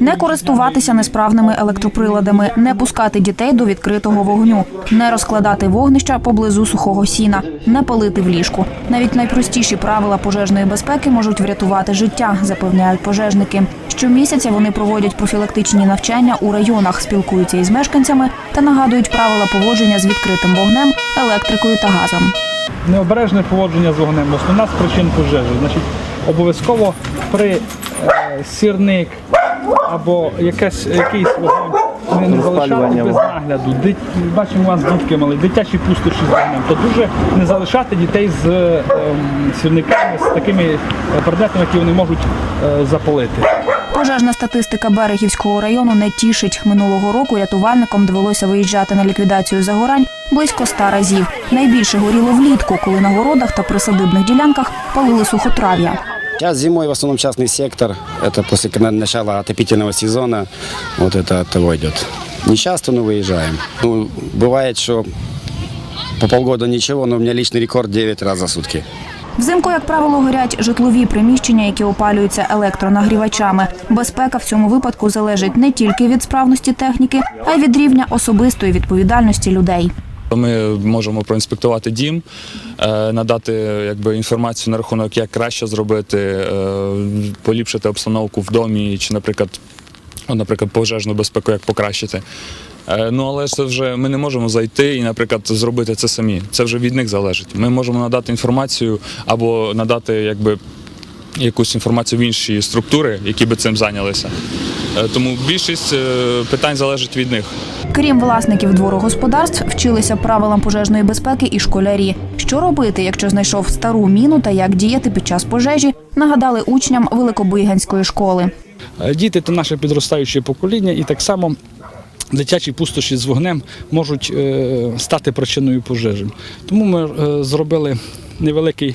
Не користуватися несправними електроприладами, не пускати дітей до відкритого вогню, не розкладати вогнища поблизу сухого сіна, не палити в ліжку. Навіть найпростіші правила пожежної безпеки можуть врятувати життя, запевняють пожежники. Щомісяця вони проводять профілактичні навчання у районах, спілкуються із мешканцями та нагадують правила поводження з відкритим вогнем, електрикою та газом. Необережне поводження з вогнем основна з причин пожежі. Значить, обов'язково при е, сірник або якась, якийсь вогонь не, не залишати без нагляду. Дит, бачимо, у вас дітки мали, дитячі пустощі з вогнем, то дуже не залишати дітей з е, ем, сірниками, з такими е, предметами, які вони можуть е, запалити. Пожежна статистика Берегівського району не тішить. Минулого року рятувальникам довелося виїжджати на ліквідацію загорань близько ста разів. Найбільше горіло влітку, коли на городах та присадибних ділянках палили сухотрав'я. Сейчас зимой в основном частный сектор. Это после когда начала отопительного сезона. Вот это от того идет. Не часто, но выезжаем. Ну, бывает, что по полгода ничего, но у меня личный рекорд 9 раз за сутки. Взимку, як правило, горять житлові приміщення, які опалюються електронагрівачами. Безпека в цьому випадку залежить не тільки від справності техніки, а й від рівня особистої відповідальності людей. Ми можемо проінспектувати дім, е, надати якби, інформацію на рахунок, як краще зробити, е, поліпшити обстановку в домі, чи, наприклад, наприклад, пожежну безпеку, як покращити. Е, Ну, але це вже ми не можемо зайти і, наприклад, зробити це самі. Це вже від них залежить. Ми можемо надати інформацію або надати якби, якусь інформацію в інші структури, які би цим зайнялися. Е, Тому більшість е, питань залежить від них. Крім власників дворогосподарств, вчилися правилам пожежної безпеки і школярі. Що робити, якщо знайшов стару міну та як діяти під час пожежі, нагадали учням Великобиганської школи. Е, Діти це наше підростаюче покоління, і так само дитячі пустощі з вогнем можуть е, стати причиною пожежі. Тому ми е, зробили невеликий,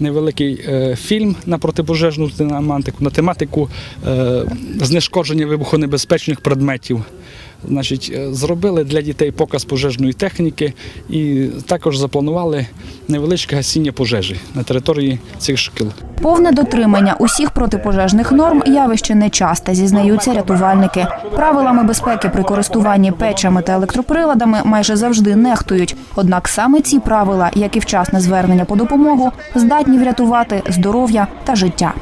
невеликий е, фільм на протипожежну тематику, на тематику е, знешкодження вибухонебезпечних предметів. Значить, е, зробили для дітей показ пожежної техніки і також запланували невеличке гасіння пожежі на території цих шкіл. Повне дотримання усіх протипожежних норм явище нечасте, зізнаються рятувальники. Правилами безпеки при користуванні печами та електроприладами майже завжди нехтують. Однак саме ці правила, як і вчасне звернення по допомогу, здатні врятувати здоров'я та життя.